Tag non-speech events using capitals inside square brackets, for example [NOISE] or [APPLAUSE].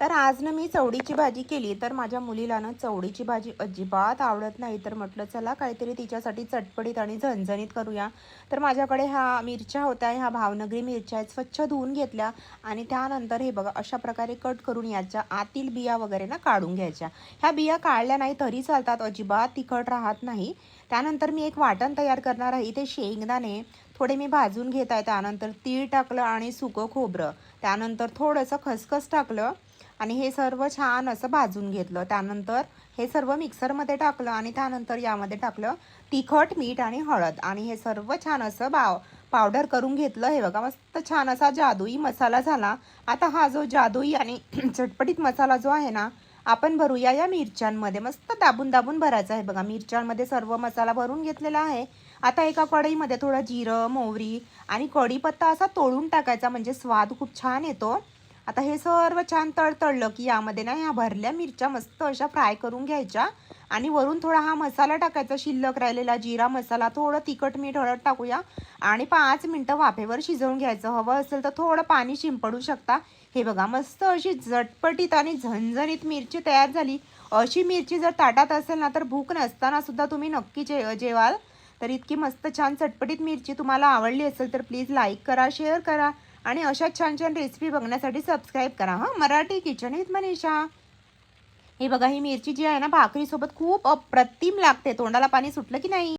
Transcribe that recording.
तर आज ना मी चवडीची भाजी केली तर माझ्या मुलीला ना चवडीची भाजी अजिबात आवडत नाही. तर म्हटलं चला काहीतरी तिच्यासाठी चटपटीत आणि झणझणीत करूया. तर माझ्याकडे ह्या मिरच्या होत्या ह्या भावनगरी मिरच्या आहेत स्वच्छ धुवून घेतल्या आणि त्यानंतर हे बघा अशा प्रकारे कट करून याच्या आतील बिया वगैरे ना काढून घ्यायच्या. ह्या बिया काढल्या नाही तरी चालतात अजिबात तिखट राहत नाही. त्यानंतर मी एक वाटण तयार करणार आहे. इथे शेंगदाणे थोडे मी भाजून घेत आहे. त्यानंतर तीळ टाकलं आणि सुकं खोबरं. त्यानंतर थोडंसं खसखस टाकलं आणि हे सर्व छान असं भाजून घेतलं. त्यानंतर हे सर्व मिक्सरमध्ये टाकलं आणि त्यानंतर यामध्ये टाकलं तिखट मीठ आणि हळद. आणि हे सर्व छान असं बाव पावडर करून घेतलं. हे बघा मस्त छान असा जादुई मसाला झाला. आता हा जो जादुई आणि [CLEARS THROAT] चटपटीत मसाला जो आहे ना आपण भरूया या मिरच्यांमध्ये. मस्त दाबून दाबून भरायचं आहे बघा. मिरच्यांमध्ये सर्व मसाला भरून घेतलेला आहे. आता एका कढईमध्ये थोडं जिरं मोहरी आणि कढीपत्ता असा तोडून टाकायचा म्हणजे स्वाद खूप छान येतो. आता हे सर्व छान तळतळलं की यामध्ये ना ह्या भरल्या मिरच्या मस्त अशा फ्राय करून घ्यायच्या. आणि वरून थोडा हा मसाला टाकायचा शिल्लक राहिलेला जिरा मसाला थोडं तिखट मीठ हळद टाकूया. आणि पाच मिनटं वाफेवर शिजवून घ्यायचं. हवं असेल तर थोडं पाणी शिंपडू शकता. हे बघा मस्त अशी झटपटीत आणि झणझणीत मिरची तयार झाली. अशी मिरची जर ताटात असेल ना तर भूक नसताना सुद्धा तुम्ही नक्की जे जेवाल. तर इतकी मस्त छान चटपटीत मिरची तुम्हाला आवडली असेल तर प्लीज लाईक करा शेअर करा. आणि अशा छान छान रेसिपी बघण्यासाठी सबस्क्राईब करा हां. Marathi kitchen with Manisha. हे बघा ही मिरची जी आहे ना भाकरीसोबत खूप अप्रतिम लागते. तोंडाला पाणी सुटलं की नाही?